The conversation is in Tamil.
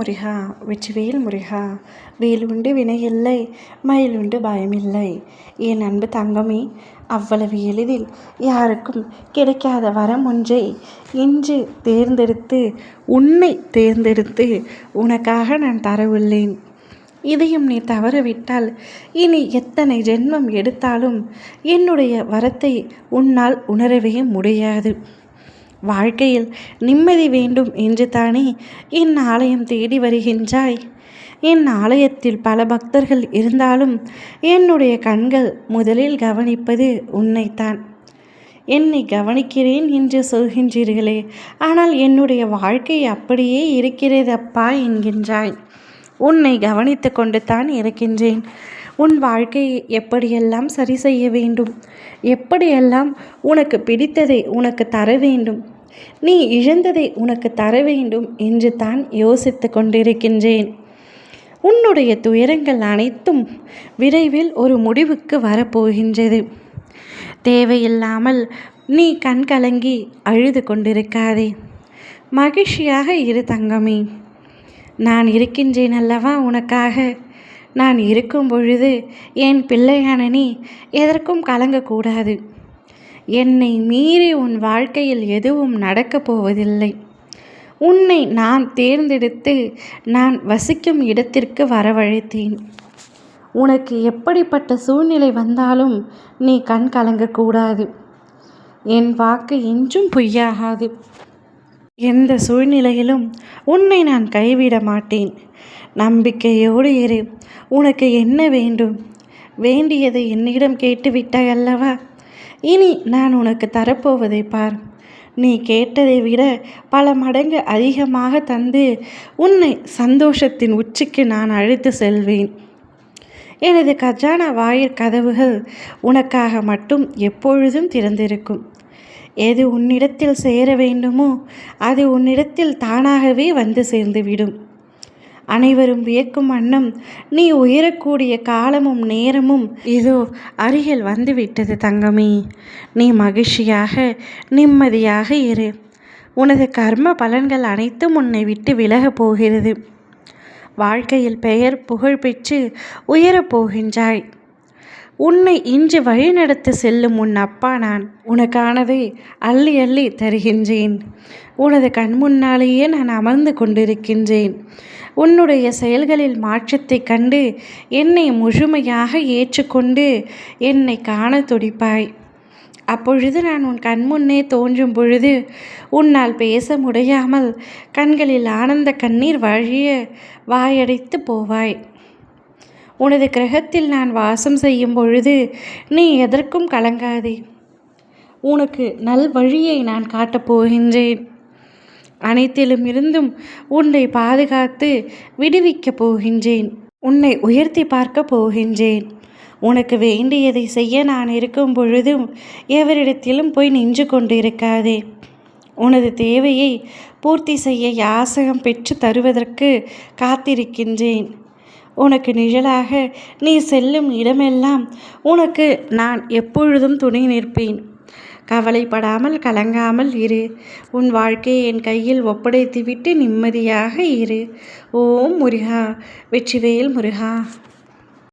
முருகா வெற்றிவேல் முருகா வேலுண்டு வினையில்லை மயிலுண்டு பயமில்லை. என் அன்பு தங்கமே அவ்வளவு எளிதில் யாருக்கும் கிடைக்காத வரம் ஒன்றை. இன்று தேர்ந்தெடுத்து உன்னை தேர்ந்தெடுத்து உனக்காக நான் தரவுள்ளேன் இதையும் நீ தவறவிட்டால் இனி எத்தனை ஜென்மம் எடுத்தாலும் என்னுடைய வரத்தை உன்னால் உணரவே முடியாது. வாழ்க்கையில் நிம்மதி வேண்டும் என்று தானே என் ஆலயம் தேடி வருகின்றாய்? என் ஆலயத்தில் பல பக்தர்கள் இருந்தாலும் என்னுடைய கண்கள் முதலில் கவனிப்பது உன்னைத்தான். என்னை கவனிக்கிறேன் என்று சொல்கின்றீர்களே ஆனால் என்னுடைய வாழ்க்கை அப்படியே இருக்கிறதப்பா என்கின்றாய். உன்னை கவனித்து கொண்டு தான் இருக்கின்றேன். உன் வாழ்க்கையை எப்படியெல்லாம் சரி செய்ய வேண்டும்? எப்படியெல்லாம் உனக்கு பிடித்ததை உனக்கு தர வேண்டும்? நீ இழந்ததை உனக்கு தர வேண்டும் என்று தான் யோசித்து கொண்டிருக்கின்றேன். உன்னுடைய துயரங்கள் அனைத்தும் விரைவில் ஒரு முடிவுக்கு வரப்போகின்றது. தேவையில்லாமல் நீ கண் கலங்கி அழுது கொண்டிருக்காதே. மகிழ்ச்சியாக இரு தங்கமே. நான் இருக்கின்றேன் அல்லவா உனக்காக? நான் இருக்கும் பொழுது என் பிள்ளையான நீ எதற்கும் கலங்கக்கூடாது. என்னை மீறி உன் வாழ்க்கையில் எதுவும் நடக்கப் போவதில்லை. உன்னை நான் தேர்ந்தெடுத்து நான் வசிக்கும் இடத்திற்கு வரவழைத்தேன். உனக்கு எப்படிப்பட்ட சூழ்நிலை வந்தாலும் நீ கண் கலங்கக்கூடாது என் வாக்கு என்றும் பொய்யாகாது. எந்த சூழ்நிலையிலும் உன்னை நான் கைவிட மாட்டேன். நம்பிக்கையோடு இரு. உனக்கு என்ன வேண்டும்? வேண்டியதை என்னிடம் கேட்டுவிட்டாய் அல்லவா? இனி நான் உனக்கு தரப்போவதை பார். நீ கேட்டதை விட பல மடங்கு அதிகமாக தந்து உன்னை சந்தோஷத்தின் உச்சிக்கு நான் அழைத்து செல்வேன். எனது கஜானா வாயிற் கதவுகள் உனக்காக மட்டும் எப்பொழுதும் திறந்திருக்கும். எது உன்னிடத்தில் சேர வேண்டுமோ அது உன்னிடத்தில் தானாகவே வந்து சேர்ந்துவிடும். அனைவரும் வியக்கும் வண்ணம் நீ உயரக்கூடிய காலமும் நேரமும். இதோ அருகில் வந்துவிட்டது தங்கமே. நீ மகிழ்ச்சியாக நிம்மதியாக இரு. உனது கர்ம பலன்கள் அனைத்தும் உன்னை விட்டு விலகப் போகிறது. வாழ்க்கையில் பெயர் புகழ் பெற்று உயரப் போகின்றாய். உன்னை இன்று வழிநடத்தி செல்லும் உன் அப்பா நான் உனக்கானதை அள்ளி அள்ளி தருகின்றேன். உனது கண் முன்னாலேயே நான் அமர்ந்து கொண்டிருக்கின்றேன். உன்னுடைய செயல்களில் மாற்றத்தை கண்டு என்னை முழுமையாக ஏற்றுக்கொண்டு என்னை காண துடிப்பாய். அப்பொழுது நான் உன் கண்முன்னே தோன்றும் பொழுது உன்னால் பேச முடியாமல் கண்களில் ஆனந்த கண்ணீர் வழிய வாயடைத்து போவாய். உனது கிரகத்தில் நான் வாசம் செய்யும் பொழுது நீ எதற்கும் கலங்காதே. உனக்கு நல் வழியை நான் காட்டப் போகின்றேன். அனைத்திலும் இருந்தும் உன்னை பாதுகாத்து விடுவிக்கப் போகின்றேன். உன்னை உயர்த்தி பார்க்க போகின்றேன். உனக்கு வேண்டியதை செய்ய நான் இருக்கும் பொழுதும் எவரிடத்திலும் போய் நின்று கொண்டிருக்காதே. உனது தேவையை பூர்த்தி செய்ய யாசகம் பெற்று தருவதற்கு காத்திருக்கின்றேன். உனக்கு நிழலாக நீ செல்லும் இடமெல்லாம் உனக்கு நான் எப்பொழுதும் துணை நிற்பேன். கவலைப்படாமல் கலங்காமல் இரு. உன் வாழ்க்கையை என் கையில் ஒப்படைத்துவிட்டு நிம்மதியாக இரு. ஓம் முருகா வெற்றிவேல் முருகா.